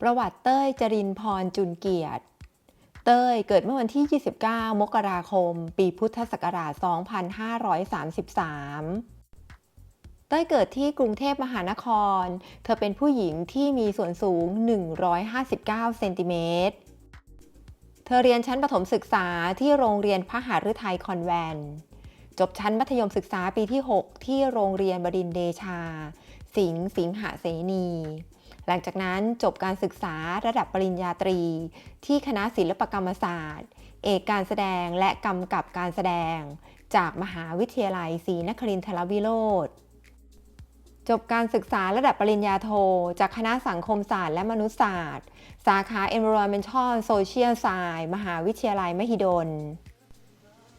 ประวัติเต้ยจรินพรจุนเกียรติ เต้ยเกิดเมื่อวันที่ 29 มกราคม ปีพุทธศักราช 2533 เต้ยเกิดที่กรุงเทพมหานคร เธอเป็นผู้หญิงที่มีส่วนสูง 159 เซนติเมตร เธอเรียนชั้นประถมศึกษาที่โรงเรียนพระหฤทัยคอนแวนตจบชั้นมัธยมศึกษาปีที่ 6 ที่โรงเรียนบดินเดชา สิงห์สิงหเสนี หลังจากนั้นจบการศึกษาระดับปริญญาตรี ที่คณะศิลปกรรมศาสตร์ เอกการแสดงและกำกับการแสดง จากมหาวิทยาลัยศรีนครินทรวิโรธจบการศึกษาระดับปริญญาโท จากคณะสังคมศาสตร์และมนุษยศาสตร์ สาขา Environmental Social Science มหาวิทยาลัยมหิดล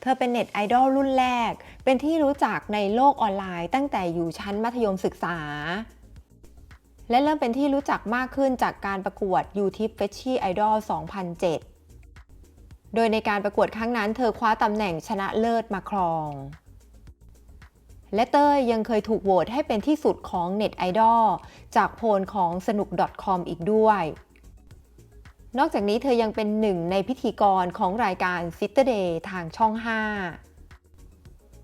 เธอเป็นเน็ตไอดอลรุ่นแรก เป็นที่รู้จักในโลกออนไลน์ตั้งแต่อยู่ชั้นมัธยมศึกษา และเริ่มเป็นที่รู้จักมากขึ้นจากการประกวด YouTube f e s h i Idol 2007 โดยในการประกวดครั้งนั้นเธอคว้าตำแหน่งชนะเลิศมาครอง และเต้ยยังเคยถูกโหวตให้เป็นที่สุดของเน็ตไอดอลจากโพลของสนุก .com อีกด้วย นอกจากนี้เธอยังเป็นหนึ่งในพิธีกรของรายการ s i t e r Day ทางช่อง 5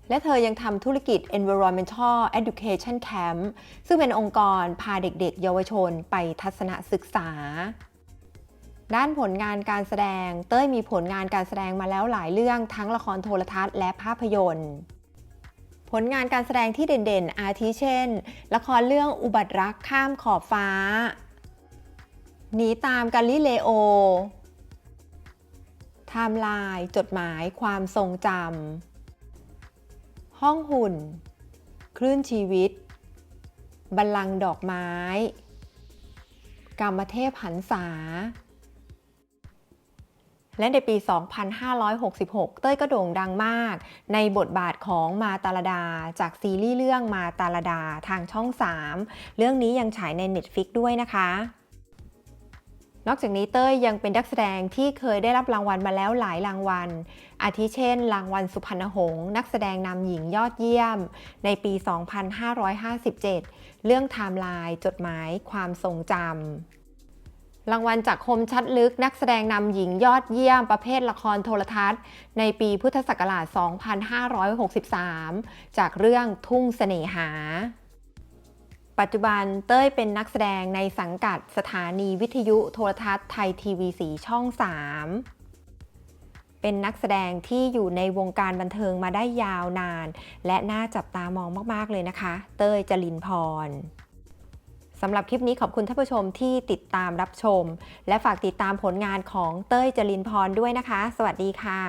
และเธอยังทำธุรกิจ Environmental Education Camp ซึ่งเป็นองค์กรพาเด็กๆ เยาวชนไปทัศนศึกษา ด้านผลงานการแสดง เต้ยมีผลงานการแสดงมาแล้วหลายเรื่องทั้งละครโทรทัศน์และภาพยนตร์ ผลงานการแสดงที่เด่นๆ อาทิเช่น ละครเรื่องอุบัติรักข้ามขอบฟ้า หนีตามกาลิเลโอไทม์ไลน์จดหมายความทรงจำ ห้องหุ่น คลื่นชีวิต บัลลังก์ดอกไม้ กรรมเทพหันษา และในปี 2566 เต้ยก็โด่งดังมาก ในบทบาทของมาตาลดา จากซีรีส์เรื่องมาตาลดาทางช่อง 3 เรื่องนี้ยังฉายใน Netflix ด้วยนะคะ นอกจากนี้เต้ยยังเป็นนักแสดงที่เคยได้รับรางวัลมาแล้วหลายรางวัล อาทิเช่น รางวัลสุพรรณหงษ์นักแสดงนำหญิงยอดเยี่ยม ในปี 2557 เรื่องไทม์ไลน์จดหมายความทรงจำ รางวัลจากคมชัดลึกนักแสดงนำหญิงยอดเยี่ยมประเภทละครโทรทัศน์ ในปีพุทธศักราช 2563 จากเรื่องทุ่งเสน่หา ปัจจุบันเต้ยเป็นนักแสดงในสังกัดสถานีวิทยุโทรทัศน์ไทยทีวีสีช่อง 3 เป็นนักแสดงที่อยู่ในวงการบันเทิงมาได้ยาวนาน และน่าจับตามองมากๆเลยนะคะ เต้ยจรินพรสำหรับคลิปนี้ขอบคุณท่านผู้ชมที่ติดตามรับชม และฝากติดตามผลงานของเต้ยจรินพรด้วยนะคะ สวัสดีค่ะ